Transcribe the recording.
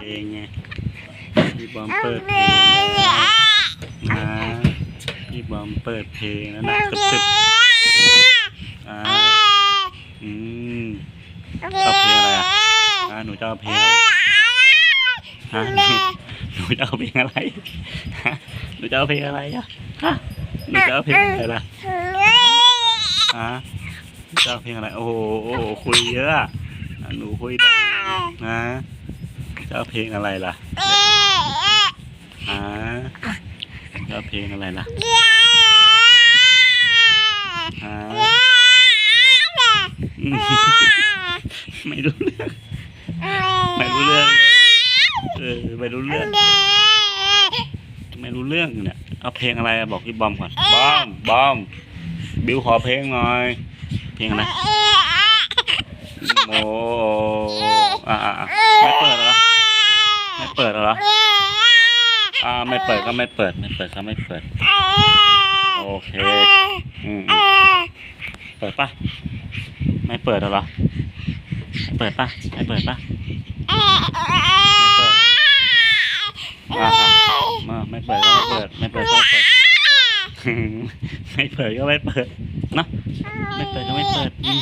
เพลงไงพี่บอมเปิดเพลงนะพี่บอมเปิดเพลงแล้วนะกระตึบอ่าอืมเอาเพลงอะไรอะอ่าหนูจะเอาเพลงอะไรฮะหนูหนูจะเอาเพลงอะไรฮะหนูจะเอาเพลงอะไรอะฮะหนูจะเอาเพลงอะไรล่ะฮะหนูจะเอาเพลงอะไรโอ้โหโอ้โหคุยเยอะอะอะหนูคุยดังนะ จะเอาเพลงอะไรล่ะฮะจะเอาเพลงอะไรล่ะฮะอืมไม่รู้เรื่องไม่รู้เรื่องเออไม่รู้เรื่องไม่รู้เรื่องเนี่ยเอาเพลงอะไรบอกพี่บอมก่อนบอมบอมบิวขอเพลงหน่อย เพลงอะไรโอ่าอ่าอ่าไม่เปิดเหรอ ไม่เปิดเหรออ่าไม่เปิดก็ไม่เปิด ไม่เปิดก็ไม่เปิด โอเคอืมเปิดปะไม่เปิดเหรอไม่เปิดปะไม่เปิดปะไม่เปิดอาอ่ามาไม่เปิดก็ไม่เปิด ไม่เปิดก็ไม่เปิดไม่เปิดก็ไม่เปิดเนะไม่เปิดก็ไม่เปิดอืม